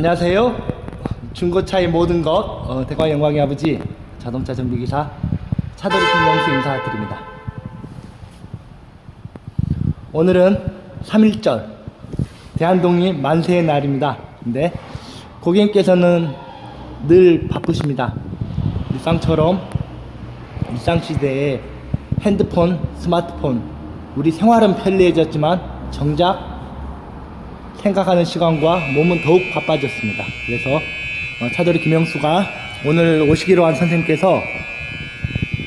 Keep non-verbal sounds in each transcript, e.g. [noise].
안녕하세요. 중고차의 모든 것 어, 대광 영광의 아버지 자동차 정비기사 차돌이 김명수 인사드립니다. 오늘은 3.1절 대한독립 만세의 날입니다. 근데 고객님께서는 늘 바쁘십니다. 일상처럼 일상시대에 핸드폰, 스마트폰 우리 생활은 편리해졌지만 정작 생각하는 시간과 몸은 더욱 바빠졌습니다. 그래서 어, 차돌이 김영수가 오늘 오시기로 한 선생님께서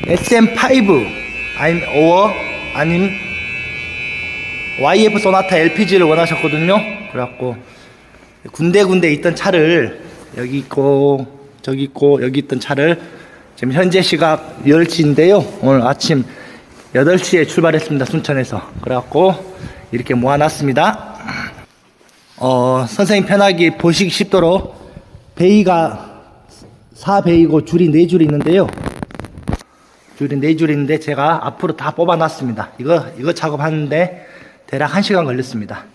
SM5 아님 오어 아님 YF 소나타 LPG를 원하셨거든요. 그래갖고 군데군데 있던 차를 여기 있고 저기 있고 여기 있던 차를 지금 현재 시각 10시인데요. 오늘 아침 8시에 출발했습니다. 순천에서. 그래갖고 이렇게 모아놨습니다. 어, 선생님 편하게 보시기 쉽도록 베이가 4베이고 줄이 4줄 있는데요. 줄이 4줄 있는데 제가 앞으로 다 뽑아놨습니다. 이거, 이거 작업하는데 대략 1시간 걸렸습니다.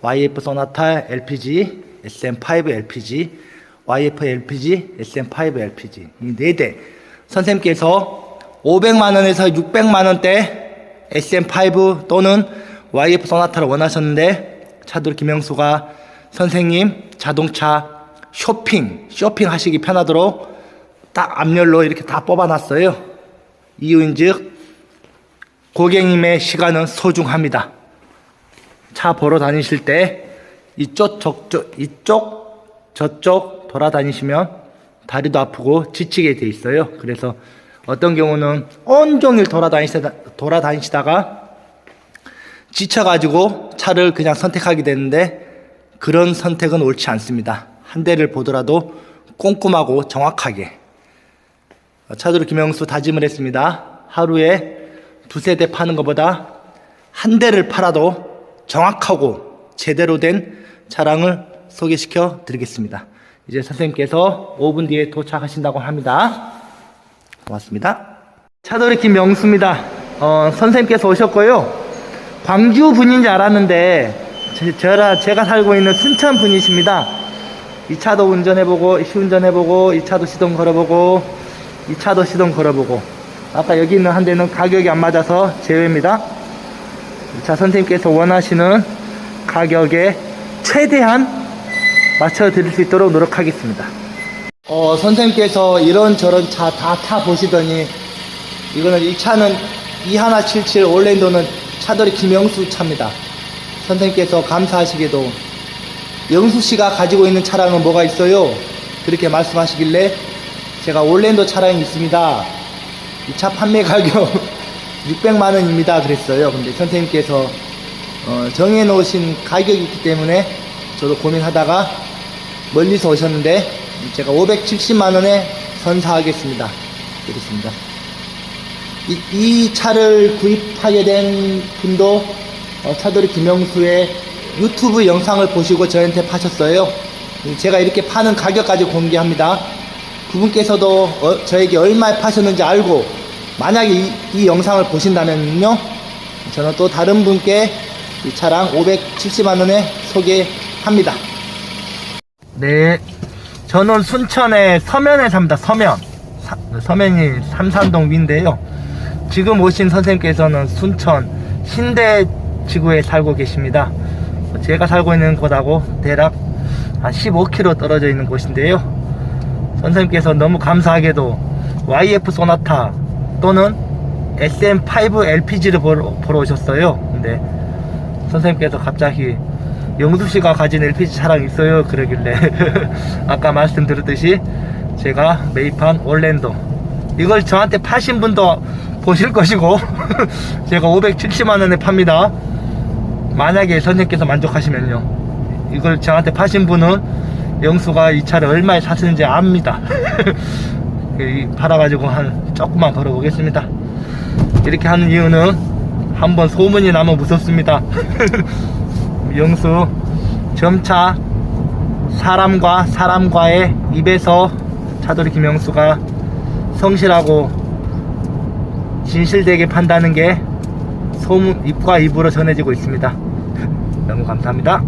YF 소나타 LPG, SM5 LPG, YF LPG, SM5 LPG. 이 4대. 선생님께서 500만원에서 600만원대 SM5 또는 YF 소나타를 원하셨는데 차돌 김영수가 선생님 자동차 쇼핑, 쇼핑 하시기 편하도록 딱 앞열로 이렇게 다 뽑아놨어요. 이유인즉 고객님의 시간은 소중합니다. 차 보러 다니실 때 이쪽 저쪽 이쪽 저쪽 돌아다니시면 다리도 아프고 지치게 돼 있어요. 그래서 어떤 경우는 온종일 돌아다니시다, 돌아다니시다가 지쳐가지고 차를 그냥 선택하게 되는데 그런 선택은 옳지 않습니다. 한 대를 보더라도 꼼꼼하고 정확하게 차도로 김영수 다짐을 했습니다. 하루에 두세 대 파는 것보다 한 대를 팔아도 정확하고 제대로 된 차량을 소개시켜 드리겠습니다. 이제 선생님께서 5분 뒤에 도착하신다고 합니다. 고맙습니다. 차돌이 김명수입니다. 어, 선생님께서 오셨고요. 광주 분인지 알았는데, 제, 제가, 제가 살고 있는 순천 분이십니다. 이 차도 운전해보고, 시운전해보고, 이 차도 시동 걸어보고, 이 차도 시동 걸어보고, 아까 여기 있는 한 대는 가격이 안 맞아서 제외입니다. 자, 선생님께서 원하시는 가격에 최대한 맞춰 드릴 수 있도록 노력하겠습니다. 어, 선생님께서 이런저런 차 다 타보시더니, 이거는 이 차는 2177 올랜도는 차돌이 김영수 차입니다. 선생님께서 감사하시게도, 영수 씨가 가지고 있는 차량은 뭐가 있어요? 그렇게 말씀하시길래, 제가 올랜도 차량이 있습니다. 이 차 판매 가격 [laughs] 600만 원입니다. 그랬어요. 근데 선생님께서 어, 정해 놓으신 가격이 있기 때문에 저도 고민하다가 멀리서 오셨는데 제가 570만 원에 선사하겠습니다. 그렇습니다. 이, 이 차를 구입하게 된 분도 어, 차돌이 김영수의 유튜브 영상을 보시고 저한테 파셨어요. 제가 이렇게 파는 가격까지 공개합니다. 그분께서도 어, 저에게 얼마에 파셨는지 알고 만약에 이, 이 영상을 보신다면요 저는 또 다른 분께 이 차량 570만원에 소개합니다. 네. 저는 순천의 서면에 삽니다. 서면. 사- 서면이 삼산동 위인데요 지금 오신 선생님께서는 순천 신대 지구에 살고 계십니다 제가 살고 있는 곳하고 대략 한 15km 떨어져 있는 곳인데요 선생님께서 너무 감사하게도 YF 소나타 또는 SM5 LPG를 보러, 보러 오셨어요. 근데 선생님께서 갑자기 영수 씨가 가진 LPG 차량 있어요. 그러길래 [laughs] 아까 말씀드렸듯이 제가 매입한 올랜도 이걸 저한테 파신 분도 보실 것이고 [laughs] 제가 570만 원에 팝니다. 만약에 선생님께서 만족하시면요. 이걸 저한테 파신 분은 영수가 이 차를 얼마에 샀는지 압니다. [laughs] 이 팔아가지고 한 조금만 벌어보겠습니다. 이렇게 하는 이유는 한번 소문이 나면 무섭습니다. [laughs] 영수 점차 사람과 사람과의 입에서 차돌이 김영수가 성실하고 진실되게 판다는 게 소문 입과 입으로 전해지고 있습니다. [laughs] 너무 감사합니다.